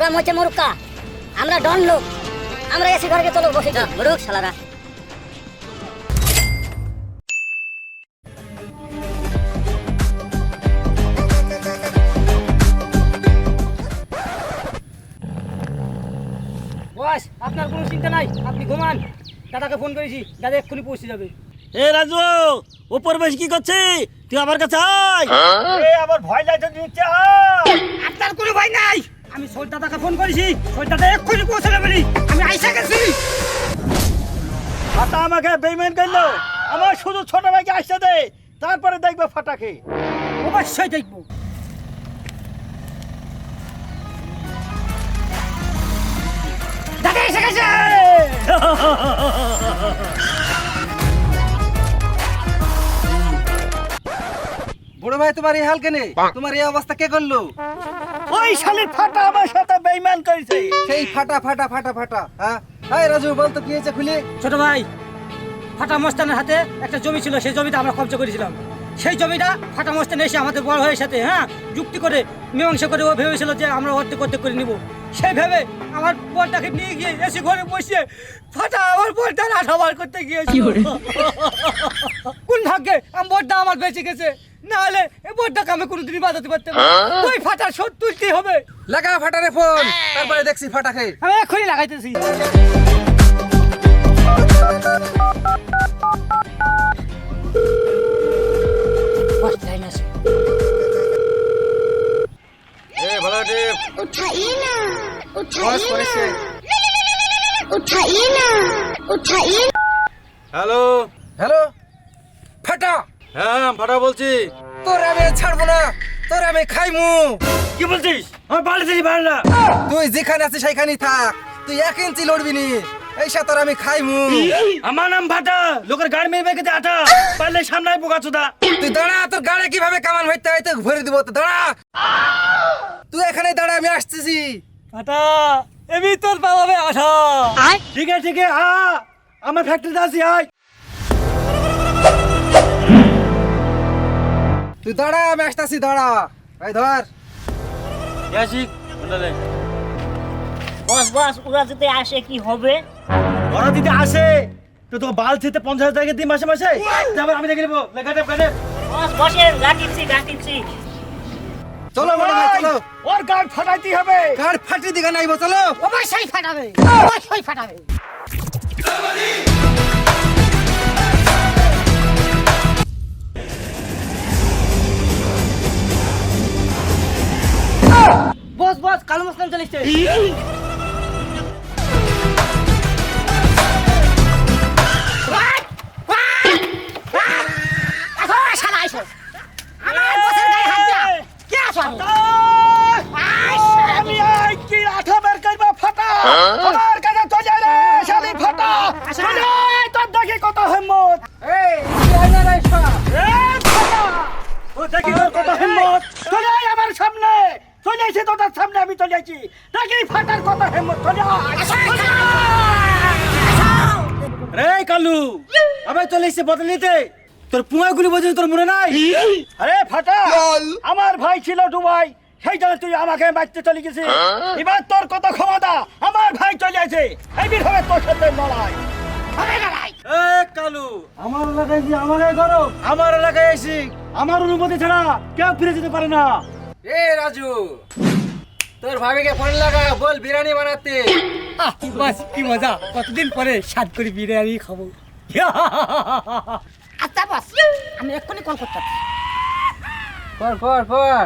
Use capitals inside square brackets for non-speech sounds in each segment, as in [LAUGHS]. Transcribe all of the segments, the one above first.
তোরা মোচে মুরুক্কা আমরা ডন লোক। আমরা এসে ঘরকে চলো বসে যা মুরুক শালারা। বস আপনার কোনো চিন্তা নাই। আপনি ঘুমান। দাদাকে ফোন করেছি দাদা এক্ষুনি পৌঁছে যাবে। এ রাজু উপর বেশ কি করছি? তুই আমার কাছে আয়। এ আবার ভয় লাগছে নিচে আয়। আপনার কোনো ভয় নাই। আমি সোল দাদাকে ফোন করেছি। দাদা এক্ষুনি পৌঁছে যাবে নি। আমি আইসা গেছি। ফাটা আমাকে বেইমান করল। আমার শুধু ছোট ভাইকে আসতে দে। তারপরে দেখবে ফাটাকে। অবশ্যই দেখব। দাদা এসে গেছে। বড় ভাই তোমার এই হাল কেনে? তোমার এই অবস্থা কে করল? ওই শালির ফাটা আমার সাথে বেইমান করেছে। সেই ফাটা ফাটা ফাটা ফাটা হ্যাঁ? হাই রাজু বল তো কি হয়েছে খুলি? ছোট ভাই ফাটা মস্তানের হাতে একটা জমি ছিল সেই জমিটা আমরা কবজা করেছিলাম। সেই জমিটা ফাটা মস্তান এসে আমাদের বড় ভাইয়ের সাথে হ্যাঁ যুক্তি করে মীমাংসা করে ও ভেবেছিল যে আমরা অর্ধেক অর্ধেক করে নিব। সেই ভেবে আমার বলটাকে নিয়ে গিয়ে এসে ঘরে বসে ফাটা আমার বলটা আঠাবার করতে গিয়েছিল। কোন ভাগ্যে? আমার বলটা আমার বেঁচে গেছে। না হলে এই বলটাকে আমি কোনোদিনই বাঁচাতে পারতাম না। ওই ফাটা শোধ তুলতেই হবে। লাগা ফাটারে ফোন। তারপরে দেখছি ফাটাকে। আমি এক্ষুনি লাগাইতেছি। হ্যালো? হ্যালো? ফাটা। হ্যাঁ ফাটা বলছি। তোর আমি ছাড়বো না তোর আমি খাইমু। কি বলছিস? আমি বাড়ি দিছি বাড়ি না তুই যেখানে আছিস সেখানেই থাক। তুই এক ইঞ্চি লড়বি নি। এই সাথে আমি খাইমু। আমার নাম ফাটা। লোকের গাড়ি মেয়ে বেঁকে আটা। পারলে সামনে পোকা চোদা তুই দাঁড়া তোর গাড়ি কীভাবে কামান হইতে হইতে ভরে দিব তো দাঁড়া। তুই এখানে দাঁড়া আমি আসতেছি। ফাটা এমনি তোর পালাবে আশা ঠিক আছে ঠিক আছে আ আমার ফ্যাক্টরিতে আসি আয়। তুই দাঁড়া আমি আসতেছি দাঁড়া। ভাই ধর। আসি বলে বস বস ওরা যদি আসে কি হবে? ওরা দিতে আসে। তো তো বাল থেকে পঞ্চাশ হাজার টাকা দিই মাসে মাসে? তারপর আমি দেখে নেব। লেখাটা বসেন গাটিছি গাটিছি চলো বড় ভাই চলো। ওর গাড় ফাটাইতে হবে। গাড় ফাটি দিকে নাইবো চলো। অবশ্যই ফাটাবে অবশ্যই ফাটাবে। বস বস কালো মুসলিম চলে আছি দেখি ফাটার কত হিম্মত চলে রে কালু আবার চলে এসে বদলে নিতে। তোর পুয়াগুলি বোঝে তোর মনে নাই? আরে ফাটা আমার ভাই ছিল দুবাই সেই জন্য তুই আমাকে মারতে চলে গেছিস। এবার তোর কত ক্ষমতা? আমার ভাই চলে আছে এই বির হবে তোর সাথে লড়াই। এ কালু আমার এলাকায় যে আমাকে করো আমার এলাকায় এসি আমার অনুমতি ছাড়া কেউ ফিরে যেতে পারে না। এ রাজু তোর ভাবিকে ফোন লাগা বল বিরিয়ানি বানাতে। আহ, বাস কি মজা। কতদিন পরে স্বাদ করে বিরিয়ানি খাব। [LAUGHS] আচ্ছা বাস আমি এক্ষুনি কল করতে কর কর কর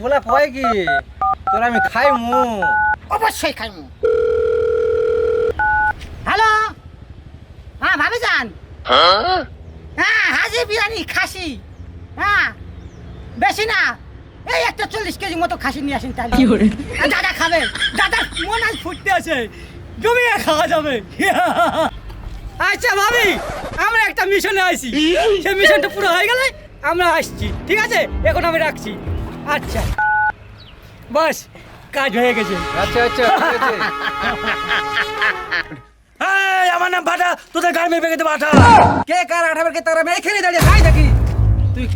বলা কয় কি? তোর আমি খাইমু। অবশ্যই খাইমু। হ্যালো? হ্যাঁ ভাবি যান হ্যাঁ হাজি বিরিয়ানি খাসি। হ্যাঁ বেশি না। এই একটা চল্লিশ কেজি মতো খাসি নিয়ে আসেন তাহলে। দাদা খাবে। দাদা মন আজ ফুটতে আছে। জমিয়ে খাওয়া যাবে। আচ্ছা ভাবি আমরা একটা মিশনে আইছি। সেই মিশনটা পুরো হয়ে গেলে আমরা আসছি ঠিক আছে? এখন আমি রাখছি। আচ্ছা। বাস কাজ হয়ে গেছে। আচ্ছা আচ্ছা ঠিক আছে। এই, আমার নাম ফাটা তোদের গাড়ি মেয়ে দেবো আঠা কে কার আঠাবার কে তার আমি এখানে দাঁড়িয়ে খাই দেখি।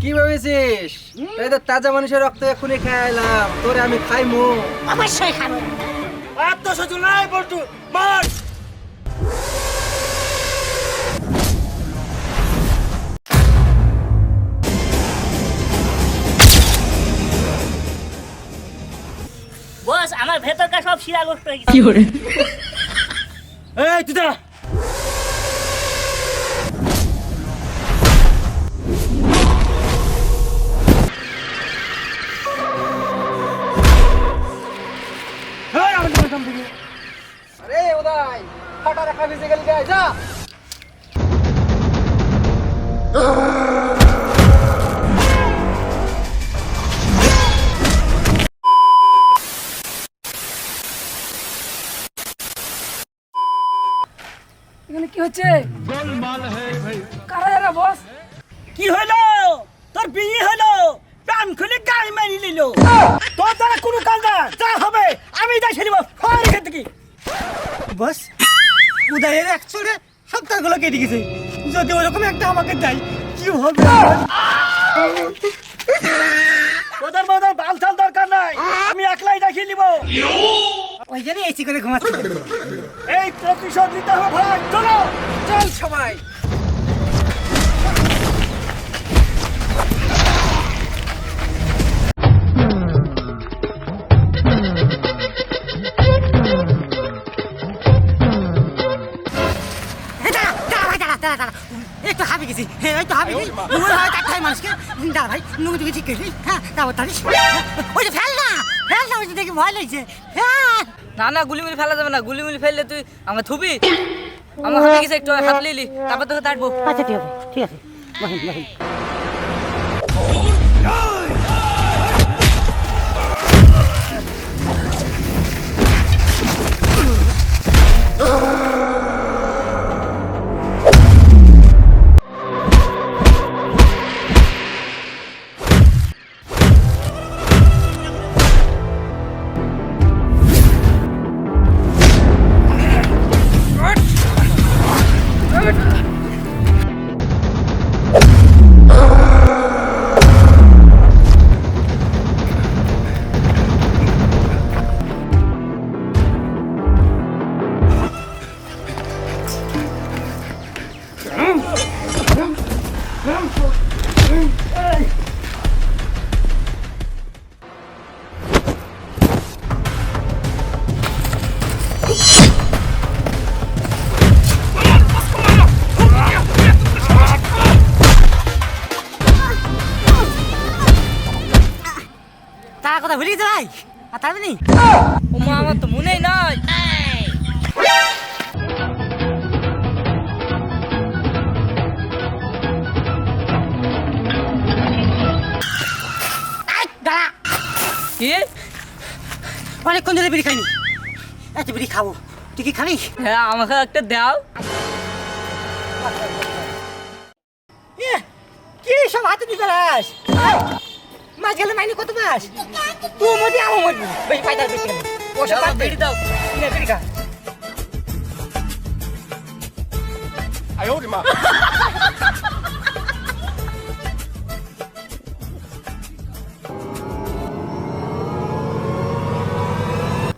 কি ভেবেছিস? এই তো তাজা মানুষের রক্ত খেয়ে এলাম। তোরে আমি খাইমু। অবশ্যই খাব। আত্মসচল নাই বলতু মার! বস আমার ভেতরকার সব শিরা নষ্ট হয়ে গেছে। এই তুই দাঁড়া। এই, আমার দিকে সামনে দিকে। আরে উদয় ফাটা রাখা ভিজে গেল গায়ে যা এখানে কি হচ্ছে কারা এরা বস কি হলো তোর বিয়ে হলো প্রাণ খুলে গাড়ি মারি নিল। তোর দ্বারা কোনো কাজ না যা হবে আমি তাই ছেড়ে ফল এখান থেকে। বস উদয়ের এক চড়ে সপ্তাহগুলো কেটে গেছে। যদি ওরকম একটা আমাকে দেয় কি হবে? তোদের মতো বাল চাল দরকার নাই আমি একলাই দেখিয়ে নিব। ওই জন্য এসি করে ঘুমাচ্ছে। এই প্রতিশোধ নিতে হবে ভাই চলো। চল সবাই। গেছি হ্যাঁ এই তো গেছি মনে হয় চারটে মানুষকে দাঁড়া ভাই নুঙ্গি টুঙ্গি ঠিক করবি হ্যাঁ তারপর তাহলে ওই যে ফেল না ফেল না ওই যে দেখি ভয় লাগছে হ্যাঁ না না গুলিমুলি ফেলা যাবে না। গুলিমুলি ফেললে তুই আমার থুবি। আমার হাতে গেছে একটু হাত লিলি। তারপর তোকে তাড়বো। আচ্ছা ঠিক আছে ঠিক আছে। বসেন বসেন ভাই? আর নেই ও মা আমার তো মনেই নাই। কি? অনেকক্ষণ ধরে বিড়ি খাইনি। একটা বিড়ি খাব। তুই কি খাবি? হ্যাঁ আমাকে একটা দাও। কি সব হাতে দিতে মাছ গেলে মাইনি কত মাস তুই মরবি আমার মরবি। বেশি ফায়দা বেশি দে। বেড়ি দাও নে, বিড়ি খা।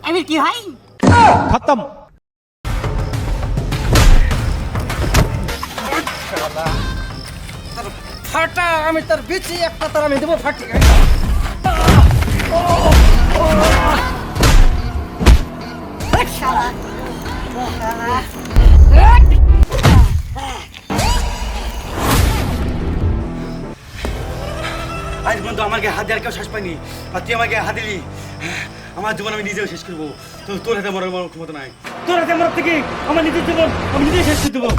আমি কি ভাই ফাটা, আমি তার বিচি একটা তোর আমি দেবো ফাটি। আজ পর্যন্ত আমার হাত দেওয়ার কেউ শেষ পাইনি আর তুই গায়ে হাত দিলি। আমার জীবন আমি নিজেও শেষ করব। তো তোর হাতে মরার মরার ক্ষমতা নাই। তোর হাতে মরার থেকে আমার নিজের জীবন আমি নিজেই শেষ করে দেবো।